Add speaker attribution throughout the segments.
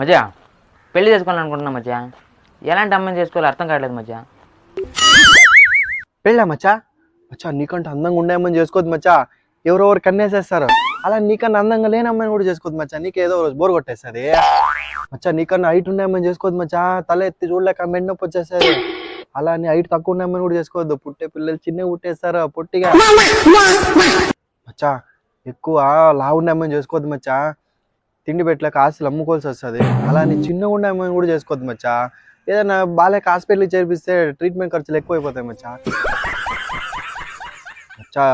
Speaker 1: మధ్య పెళ్ళి చేసుకోవాలనుకుంటున్నా మధ్య. ఎలాంటి అమ్మాయిని చేసుకోవాలో అర్థం కావట్లేదు మధ్య.
Speaker 2: పెళ్ళా మచ్చా? మచ్చా నీకంటే అందంగా ఉండేమని చేసుకోవద్దు మచ్చా. ఎవరెవరు కన్నేసేస్తారు? అలా నీకన్నా అందంగా లేని అమ్మాయిని కూడా చేసుకోవద్దు మచ్చా. నీకు ఏదో రోజు బోర్ కొట్టేస్తుంది. మచ్చా నీకన్నా హైట్ ఉండేమని చేసుకోవద్దు మచ్చా. తల ఎత్తి చూడలేక మెండి నొప్పి వచ్చేస్తుంది. అలా నీ హైట్ తక్కువ ఉండే కూడా చేసుకోవద్దు. పుట్టే పిల్లలు చిన్నగా పుట్టేస్తారు. పొట్టిగా. మచ్చా ఎక్కువ లావు ఉండే చేసుకోవద్దు మచ్చా. తిండి పెట్టలేక ఆస్తులు అమ్ముకోవాల్సి వస్తుంది. అలా నీ చిన్నగా ఏమైనా కూడా చేసుకోవద్దు మచ్చా. ఏదైనా బాలేక హాస్పిటల్కి చేర్పిస్తే ట్రీట్మెంట్ ఖర్చులు ఎక్కువైపోతాయి మచ్చా. మచ్చా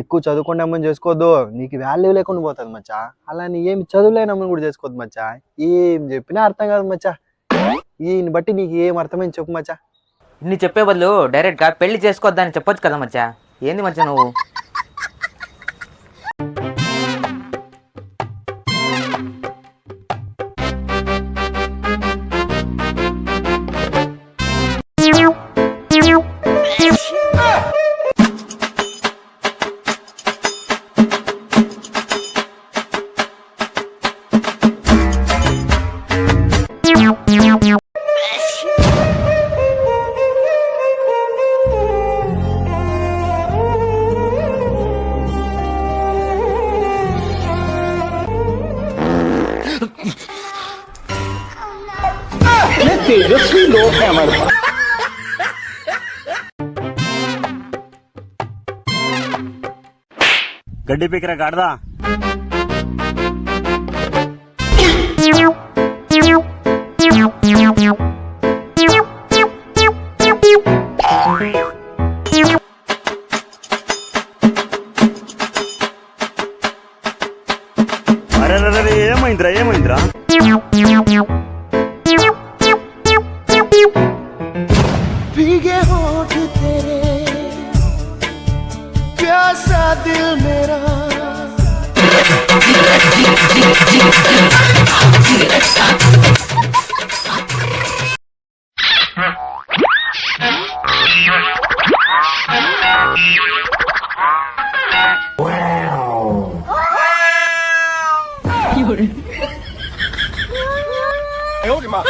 Speaker 2: ఎక్కువ చదువుకుండా అమ్మని చేసుకోవద్దు. నీకు వాల్యూ లేకుండా పోతుంది మచ్చా. అలా నీ ఏమి చదువులేని అమ్మని కూడా చేసుకోవద్దు మచ్చా. ఏం చెప్పినా అర్థం కాదు మచ్చా. ఈయన బట్టి నీకు ఏం అర్థమైంది చెప్పు మచ్చా.
Speaker 1: ఇన్ని చెప్పే బదులు డైరెక్ట్గా పెళ్ళి చేసుకోవద్దని చెప్పొచ్చు కదా మచ్చా. ఏంది మచ్చా నువ్వు? Let's see those cameras.
Speaker 3: గడ్డి పీకరా గాడదా. అరే ఏమైందిరా ఏమైందిరా?
Speaker 4: दिल मेरा 이거를 哎呦我的妈！